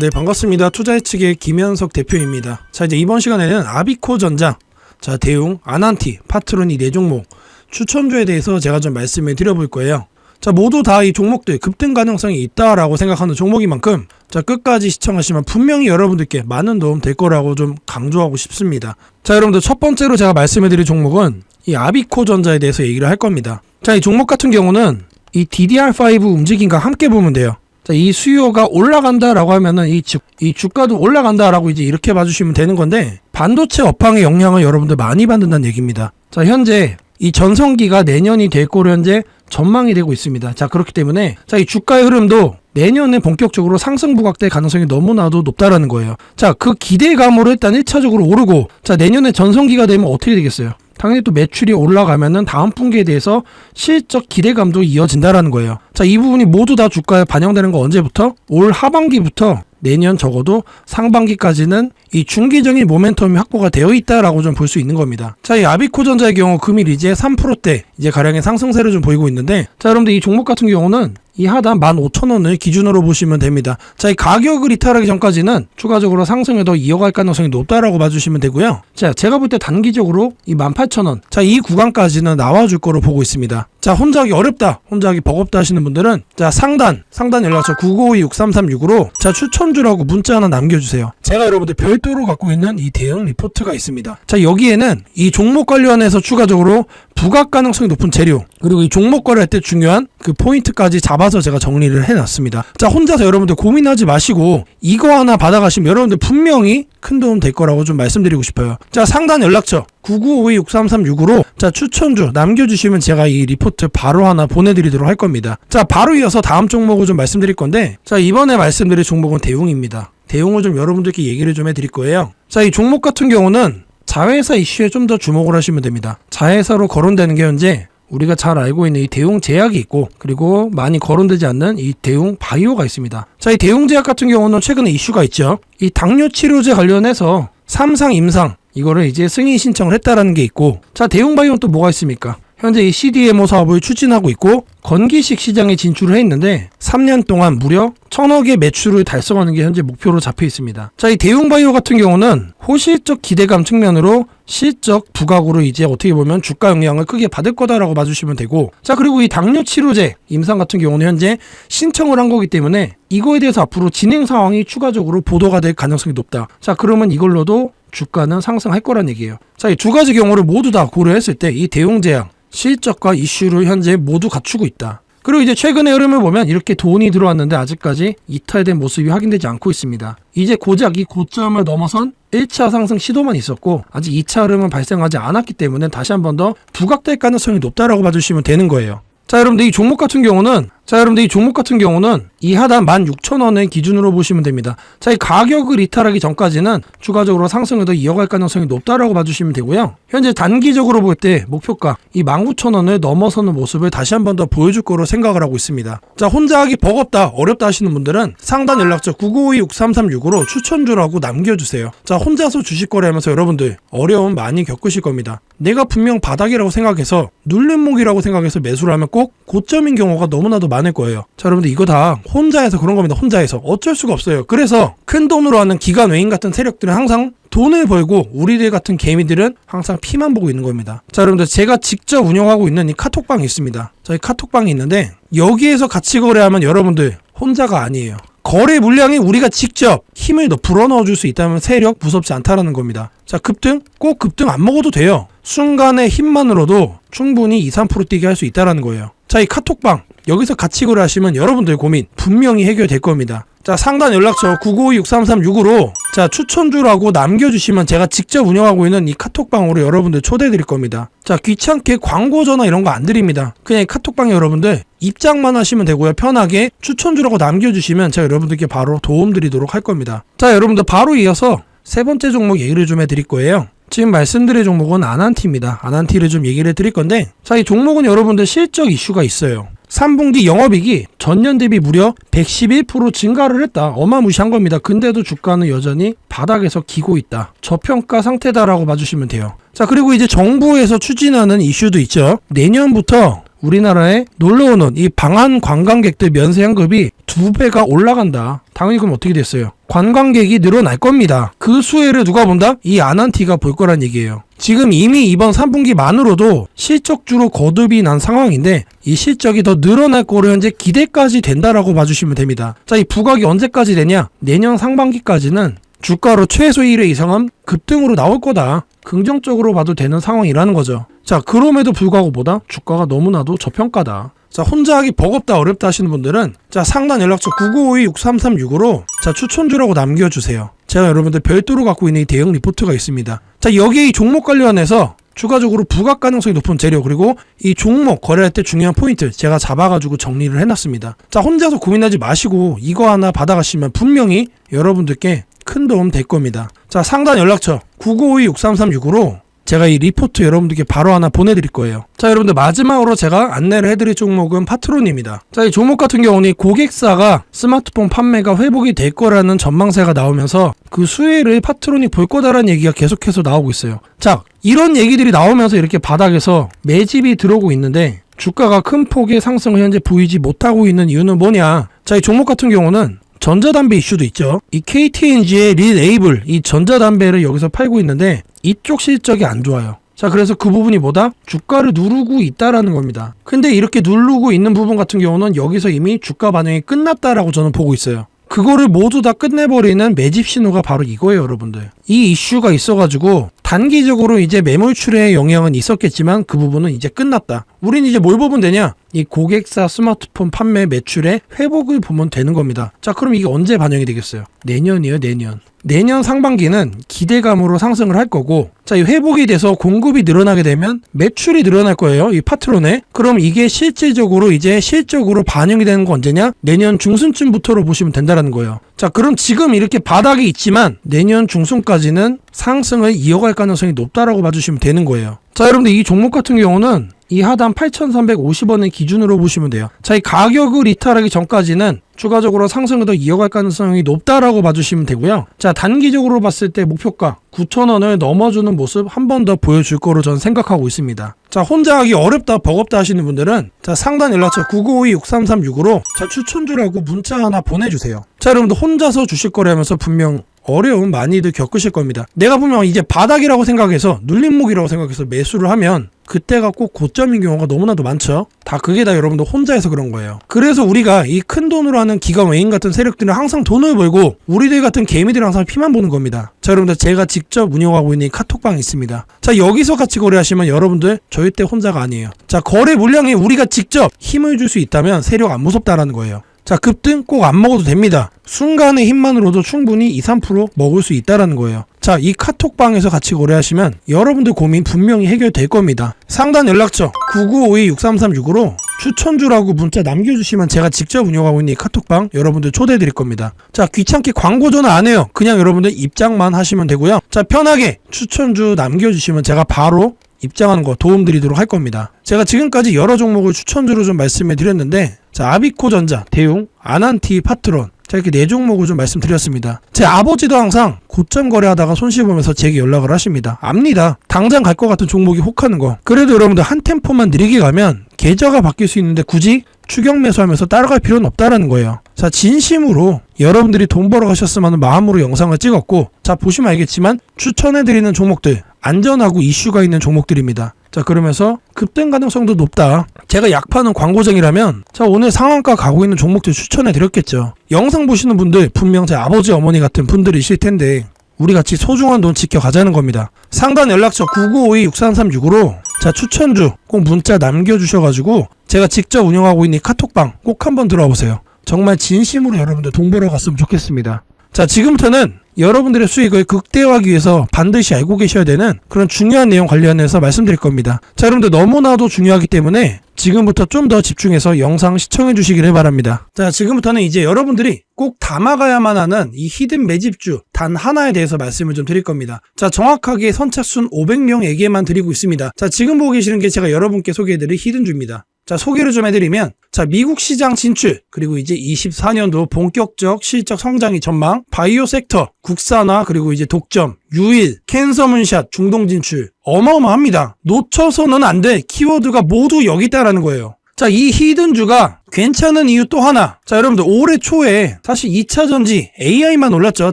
네, 반갑습니다. 투자예측의 김현석 대표입니다. 자, 이제 이번 시간에는 아비코 전자, 자, 대웅, 아난티, 파트론 이네 종목 추천주에 대해서 제가 좀 말씀을 드려볼 거예요. 자, 모두 다 이 종목들 급등 가능성이 있다라고 생각하는 종목인 만큼 자, 끝까지 시청하시면 분명히 여러분들께 많은 도움 될 거라고 좀 강조하고 싶습니다. 자, 여러분들 첫 번째로 제가 말씀을 드릴 종목은 이 아비코 전자에 대해서 얘기를 할 겁니다. 자, 이 종목 같은 경우는 이 DDR5 움직임과 함께 보면 돼요. 자, 이 수요가 올라간다라고 하면은 이, 주, 이 주가도 올라간다라고 이제 이렇게 봐주시면 되는 건데 반도체 업황의 영향을 여러분들 많이 받는다는 얘기입니다. 자, 현재 이 전성기가 내년이 될 거로 현재 전망이 되고 있습니다. 자, 그렇기 때문에 자, 이 주가의 흐름도 내년에 본격적으로 상승 부각될 가능성이 너무나도 높다라는 거예요. 자, 그 기대감으로 일단 1차적으로 오르고 자, 내년에 전성기가 되면 어떻게 되겠어요? 당연히 또 매출이 올라가면은 다음 분기에 대해서 실적 기대감도 이어진다라는 거예요. 자, 이 부분이 모두 다 주가에 반영되는 거 언제부터? 올 하반기부터 내년 적어도 상반기까지는 이 중기적인 모멘텀이 확보가 되어 있다라고 좀 볼 수 있는 겁니다. 자, 이 아비코전자의 경우 금일 이제 3%대 이제 가량의 상승세를 좀 보이고 있는데 자, 여러분들 이 종목 같은 경우는 이 하단 15,000원을 기준으로 보시면 됩니다. 자, 이 가격을 이탈하기 전까지는 추가적으로 상승을 더 이어갈 가능성이 높다라고 봐주시면 되고요. 자, 제가 볼 때 단기적으로 이 18,000원, 자, 이 구간까지는 나와줄 거로 보고 있습니다. 자, 혼자 하기 어렵다, 혼자 하기 버겁다 하시는 분들은 자, 상단, 상단 연락처 952-6336으로 자, 추천주라고 문자 하나 남겨주세요. 제가 여러분들 별도로 갖고 있는 이 대응 리포트가 있습니다. 자, 여기에는 이 종목 관련해서 추가적으로 부각 가능성이 높은 재료, 그리고 이 종목 거래할 때 중요한 그 포인트까지 잡아 서 제가 정리를 해놨습니다. 자, 혼자서 여러분들 고민하지 마시고 이거 하나 받아가시면 여러분들 분명히 큰 도움 될 거라고 좀 말씀드리고 싶어요. 자, 상단 연락처 9952-6336으로 자, 추천주 남겨주시면 제가 이 리포트 바로 하나 보내드리도록 할 겁니다. 자, 바로 이어서 다음 종목을 좀 말씀드릴 건데 자, 이번에 말씀드릴 종목은 대웅입니다. 대웅을 좀 여러분들께 얘기를 좀 해드릴 거예요. 자, 이 종목 같은 경우는 자회사 이슈에 좀 더 주목을 하시면 됩니다. 자회사로 거론되는 게 현재 우리가 잘 알고 있는 이 대웅 제약이 있고 그리고 많이 거론되지 않는 이 대웅 바이오가 있습니다. 자, 이 대웅 제약 같은 경우는 최근에 이슈가 있죠. 이 당뇨 치료제 관련해서 삼상 임상 이거를 이제 승인 신청을 했다라는 게 있고 자, 대웅 바이오는 또 뭐가 있습니까? 현재 이 CDMO 사업을 추진하고 있고 건기식 시장에 진출을 했는데 3년 동안 무려 천억의 매출을 달성하는 게 현재 목표로 잡혀 있습니다. 자, 이 대웅바이오 같은 경우는 호실적 기대감 측면으로 실적 부각으로 이제 어떻게 보면 주가 영향을 크게 받을 거다라고 봐주시면 되고 자 그리고 이 당뇨 치료제 임상 같은 경우는 현재 신청을 한 거기 때문에 이거에 대해서 앞으로 진행 상황이 추가적으로 보도가 될 가능성이 높다. 자 그러면 이걸로도 주가는 상승할 거란 얘기예요. 자, 이 두 가지 경우를 모두 다 고려했을 때 이 대웅제약 실적과 이슈를 현재 모두 갖추고 있다. 그리고 이제 최근의 흐름을 보면 이렇게 돈이 들어왔는데 아직까지 이탈된 모습이 확인되지 않고 있습니다. 이제 고작 이 고점을 넘어선 1차 상승 시도만 있었고 아직 2차 흐름은 발생하지 않았기 때문에 다시 한 번 더 부각될 가능성이 높다라고 봐주시면 되는 거예요. 자, 여러분들 이 종목 같은 경우는 자, 여러분들 이 종목 같은 경우는 이 하단 16,000원을 기준으로 보시면 됩니다. 자, 이 가격을 이탈하기 전까지는 추가적으로 상승을 더 이어갈 가능성이 높다라고 봐주시면 되고요. 현재 단기적으로 볼 때 목표가 이 19,000원을 넘어서는 모습을 다시 한 번 더 보여줄 거로 생각을 하고 있습니다. 자, 혼자 하기 버겁다, 어렵다 하시는 분들은 상단 연락처 952-6336으로 추천주라고 남겨주세요. 자, 혼자서 주식 거래하면서 여러분들 어려움 많이 겪으실 겁니다. 내가 분명 바닥이라고 생각해서 눌림목이라고 생각해서 매수를 하면 꼭 고점인 경우가 너무나도 많을 거예요. 자, 여러분들 이거 다 혼자 해서 그런 겁니다. 혼자 해서 어쩔 수가 없어요. 그래서 큰 돈으로 하는 기관 외인 같은 세력들은 항상 돈을 벌고 우리들 같은 개미들은 항상 피만 보고 있는 겁니다. 자, 여러분들 제가 직접 운영하고 있는 이 카톡방이 있습니다. 저희 카톡방이 있는데 여기에서 같이 거래하면 여러분들 혼자가 아니에요. 거래 물량이 우리가 직접 힘을 더 불어넣어 줄 수 있다면 세력 무섭지 않다라는 겁니다. 자, 급등? 꼭 급등 안 먹어도 돼요. 순간의 힘만으로도 충분히 2, 3% 뛰게 할 수 있다라는 거예요. 자, 이 카톡방 여기서 같이 거래하시면 여러분들 고민 분명히 해결될 겁니다. 자, 상단 연락처 952-6336으로 자, 추천주라고 남겨주시면 제가 직접 운영하고 있는 이 카톡방으로 여러분들 초대해 드릴 겁니다. 자, 귀찮게 광고 전화 이런 거 안 드립니다. 그냥 이 카톡방에 여러분들 입장만 하시면 되고요. 편하게 추천주라고 남겨주시면 제가 여러분들께 바로 도움 드리도록 할 겁니다. 자, 여러분들 바로 이어서 세 번째 종목 얘기를 좀 해드릴 거예요. 지금 말씀드릴 종목은 아난티입니다. 아난티를 좀 얘기를 해드릴 건데, 자, 이 종목은 여러분들 실적 이슈가 있어요. 3분기 영업이익이 전년 대비 무려 111% 증가를 했다. 어마무시한 겁니다. 근데도 주가는 여전히 바닥에서 기고 있다. 저평가 상태다라고 봐주시면 돼요. 자, 그리고 이제 정부에서 추진하는 이슈도 있죠. 내년부터 우리나라에 놀러오는 이 방한 관광객들 면세 환급이 두 배가 올라간다. 당연히 그럼 어떻게 됐어요? 관광객이 늘어날 겁니다. 그 수혜를 누가 본다? 이 아난티가 볼 거란 얘기예요. 지금 이미 이번 3분기 만으로도 실적주로 거듭이 난 상황인데 이 실적이 더 늘어날 거로 현재 기대까지 된다라고 봐주시면 됩니다. 자, 이 부각이 언제까지 되냐? 내년 상반기까지는 주가로 최소 1회 이상은 급등으로 나올 거다. 긍정적으로 봐도 되는 상황이라는 거죠. 자, 그럼에도 불구하고 보다 주가가 너무나도 저평가다. 자, 혼자 하기 버겁다 어렵다 하시는 분들은 자, 상단 연락처 9952-6336으로 자, 추천주라고 남겨주세요. 제가 여러분들 별도로 갖고 있는 이 대응 리포트가 있습니다. 자, 여기에 이 종목 관련해서 추가적으로 부각 가능성이 높은 재료 그리고 이 종목 거래할 때 중요한 포인트 제가 잡아가지고 정리를 해놨습니다. 자 혼자서 고민하지 마시고 이거 하나 받아가시면 분명히 여러분들께 큰 도움 될 겁니다. 자 상단 연락처 9952-6336으로 제가 이 리포트 여러분들께 바로 하나 보내드릴 거예요. 자, 여러분들 마지막으로 제가 안내를 해드릴 종목은 파트론입니다. 자, 이 종목 같은 경우는 이 고객사가 스마트폰 판매가 회복이 될 거라는 전망세가 나오면서 그 수혜를 파트론이 볼 거다라는 얘기가 계속해서 나오고 있어요. 자, 이런 얘기들이 나오면서 이렇게 바닥에서 매집이 들어오고 있는데 주가가 큰 폭의 상승을 현재 보이지 못하고 있는 이유는 뭐냐? 자, 이 종목 같은 경우는 전자담배 이슈도 있죠. 이 KTNG의 리 레이블, 이 전자담배를 여기서 팔고 있는데 이쪽 실적이 안 좋아요. 자, 그래서 그 부분이 뭐다? 주가를 누르고 있다라는 겁니다. 근데 이렇게 누르고 있는 부분 같은 경우는 여기서 이미 주가 반영이 끝났다라고 저는 보고 있어요. 그거를 모두 다 끝내버리는 매집 신호가 바로 이거예요, 여러분들. 이 이슈가 있어가지고 단기적으로 이제 매물출에 영향은 있었겠지만 그 부분은 이제 끝났다. 우린 이제 뭘 보면 되냐? 이 고객사 스마트폰 판매 매출의 회복을 보면 되는 겁니다. 자, 그럼 이게 언제 반영이 되겠어요? 내년이에요, 내년. 내년 상반기는 기대감으로 상승을 할 거고, 자, 이 회복이 돼서 공급이 늘어나게 되면 매출이 늘어날 거예요. 이 파트론에. 그럼 이게 실질적으로 이제 실적으로 반영이 되는 건 언제냐? 내년 중순쯤부터로 보시면 된다라는 거예요. 자, 그럼 지금 이렇게 바닥이 있지만 내년 중순까지는 상승을 이어갈 가능성이 높다라고 봐주시면 되는 거예요. 자, 여러분들 이 종목 같은 경우는 이 하단 8,350원을 기준으로 보시면 돼요. 자, 이 가격을 이탈하기 전까지는 추가적으로 상승을 더 이어갈 가능성이 높다라고 봐주시면 되고요. 자, 단기적으로 봤을 때 목표가 9,000원을 넘어주는 모습 한 번 더 보여줄 거로 저는 생각하고 있습니다. 자, 혼자 하기 어렵다, 버겁다 하시는 분들은 자, 상단 연락처 992-6336으로 자, 추천주라고 문자 하나 보내주세요. 자, 여러분들 혼자서 주식 거래하면서 분명 어려움 많이들 겪으실 겁니다. 내가 보면 이제 바닥이라고 생각해서 눌림목이라고 생각해서 매수를 하면 그때가 꼭 고점인 경우가 너무나도 많죠. 다 그게 다 여러분들 혼자 해서 그런 거예요. 그래서 우리가 이 큰 돈으로 하는 기관 외인 같은 세력들은 항상 돈을 벌고 우리들 같은 개미들은 항상 피만 보는 겁니다. 자 여러분들 제가 직접 운영하고 있는 이 카톡방이 있습니다. 자 여기서 같이 거래하시면 여러분들 절대 혼자가 아니에요. 자 거래 물량에 우리가 직접 힘을 줄 수 있다면 세력 안 무섭다라는 거예요. 자, 급등 꼭 안 먹어도 됩니다. 순간의 힘만으로도 충분히 2, 3% 먹을 수 있다라는 거예요. 자, 이 카톡방에서 같이 거래하시면 여러분들 고민 분명히 해결될 겁니다. 상단 연락처 9952-6336으로 추천주라고 문자 남겨주시면 제가 직접 운영하고 있는 이 카톡방 여러분들 초대해 드릴 겁니다. 자, 귀찮게 광고 전화 안 해요. 그냥 여러분들 입장만 하시면 되고요. 자, 편하게 추천주 남겨주시면 제가 바로 입장하는 거 도움드리도록 할 겁니다. 제가 지금까지 여러 종목을 추천주로 좀 말씀해 드렸는데 자 아비코전자, 대웅, 아난티, 파트론 자 이렇게 네 종목을 좀 말씀드렸습니다. 제 아버지도 항상 고점 거래하다가 손실 보면서 제게 연락을 하십니다. 압니다. 당장 갈 것 같은 종목이 혹하는 거. 그래도 여러분들 한 템포만 느리게 가면 계좌가 바뀔 수 있는데 굳이 추격 매수하면서 따라갈 필요는 없다라는 거예요. 자, 진심으로 여러분들이 돈 벌어 가셨으면 하는 마음으로 영상을 찍었고, 자, 보시면 알겠지만 추천해드리는 종목들, 안전하고 이슈가 있는 종목들입니다. 자, 그러면서 급등 가능성도 높다. 제가 약파는 광고쟁이라면, 자, 오늘 상한가 가고 있는 종목들 추천해 드렸겠죠. 영상 보시는 분들, 분명 제 아버지, 어머니 같은 분들이실 텐데, 우리 같이 소중한 돈 지켜가자는 겁니다. 상단 연락처 9952-6336으로 자 추천주 꼭 문자 남겨주셔가지고 제가 직접 운영하고 있는 이 카톡방 꼭 한번 들어와 보세요. 정말 진심으로 여러분들 돈 벌어 갔으면 좋겠습니다. 자 지금부터는 여러분들의 수익을 극대화하기 위해서 반드시 알고 계셔야 되는 그런 중요한 내용 관련해서 말씀드릴 겁니다. 자 여러분들 너무나도 중요하기 때문에 지금부터 좀 더 집중해서 영상 시청해 주시기를 바랍니다. 자 지금부터는 이제 여러분들이 꼭 담아가야만 하는 이 히든 매집주 단 하나에 대해서 말씀을 좀 드릴 겁니다. 자 정확하게 선착순 500명에게만 드리고 있습니다. 자 지금 보고 계시는 게 제가 여러분께 소개해드릴 히든주입니다. 자, 소개를 좀 해드리면, 자, 미국 시장 진출, 그리고 이제 24년도 본격적 실적 성장이 전망, 바이오 섹터, 국산화 그리고 이제 독점, 유일, 캔서문샷, 중동 진출 어마어마합니다. 놓쳐서는 안 돼. 키워드가 모두 여기 있다라는 거예요. 자, 이 히든주가 괜찮은 이유 또 하나. 자, 여러분들 올해 초에 사실 2차 전지 AI만 올랐죠.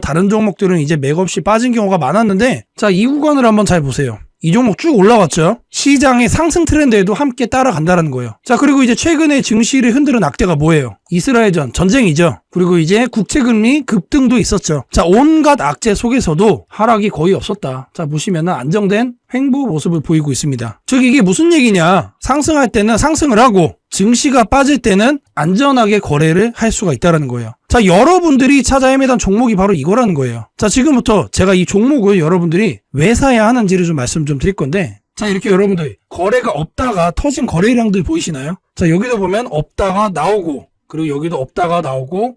다른 종목들은 이제 맥없이 빠진 경우가 많았는데 자, 이 구간을 한번 잘 보세요. 이 종목 쭉 올라왔죠. 시장의 상승 트렌드에도 함께 따라간다는 거예요. 자, 그리고 이제 최근에 증시를 흔드는 악재가 뭐예요? 이스라엘전 전쟁이죠. 그리고 이제 국채금리 급등도 있었죠. 자, 온갖 악재 속에서도 하락이 거의 없었다. 자, 보시면 안정된 횡보 모습을 보이고 있습니다. 즉 이게 무슨 얘기냐? 상승할 때는 상승을 하고 증시가 빠질 때는 안전하게 거래를 할 수가 있다는 거예요. 자, 여러분들이 찾아 헤매던 종목이 바로 이거라는 거예요. 자, 지금부터 제가 이 종목을 여러분들이 왜 사야 하는지를 좀 말씀 좀 드릴 건데 자, 이렇게 여러분들 거래가 없다가 터진 거래량들 보이시나요? 자, 여기도 보면 없다가 나오고 그리고 여기도 없다가 나오고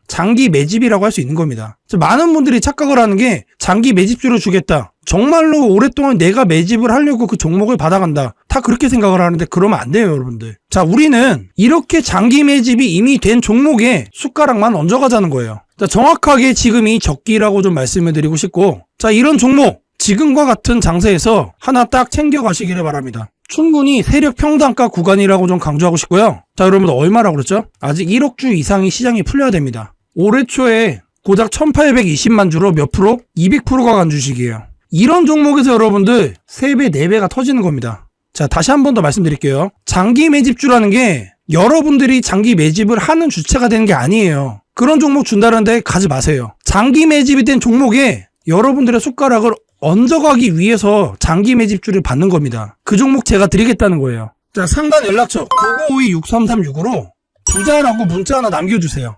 장기 매집이라고 할 수 있는 겁니다. 자, 많은 분들이 착각을 하는 게 장기 매집주를 주겠다. 정말로 오랫동안 내가 매집을 하려고 그 종목을 받아간다. 다 그렇게 생각을 하는데 그러면 안 돼요, 여러분들. 자, 우리는 이렇게 장기 매집이 이미 된 종목에 숟가락만 얹어가자는 거예요. 자, 정확하게 지금이 적기라고 좀 말씀을 드리고 싶고, 자, 이런 종목, 지금과 같은 장세에서 하나 딱 챙겨가시기를 바랍니다. 충분히 세력 평단가 구간이라고 좀 강조하고 싶고요. 자, 여러분들 얼마라고 그랬죠? 아직 1억 주 이상이 시장이 풀려야 됩니다. 올해 초에 고작 1820만 주로 몇 프로? 200%가 간 주식이에요. 이런 종목에서 여러분들 3배, 4배가 터지는 겁니다. 자, 다시 한 번 더 말씀드릴게요. 장기 매집주라는 게 여러분들이 장기 매집을 하는 주체가 되는 게 아니에요. 그런 종목 준다는데 가지 마세요. 장기 매집이 된 종목에 여러분들의 숟가락을 얹어가기 위해서 장기 매집주를 받는 겁니다. 그 종목 제가 드리겠다는 거예요. 자, 상단 연락처 9952-6336으로 부자라고 문자 하나 남겨주세요.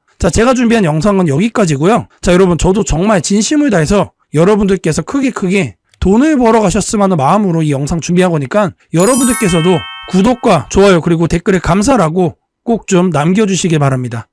자, 제가 준비한 영상은 여기까지고요. 자, 여러분 저도 정말 진심을 다해서 여러분들께서 크게 크게 돈을 벌어 가셨으면 하는 마음으로 이 영상 준비한 거니까 여러분들께서도 구독과 좋아요 그리고 댓글에 감사라고 꼭 좀 남겨주시길 바랍니다.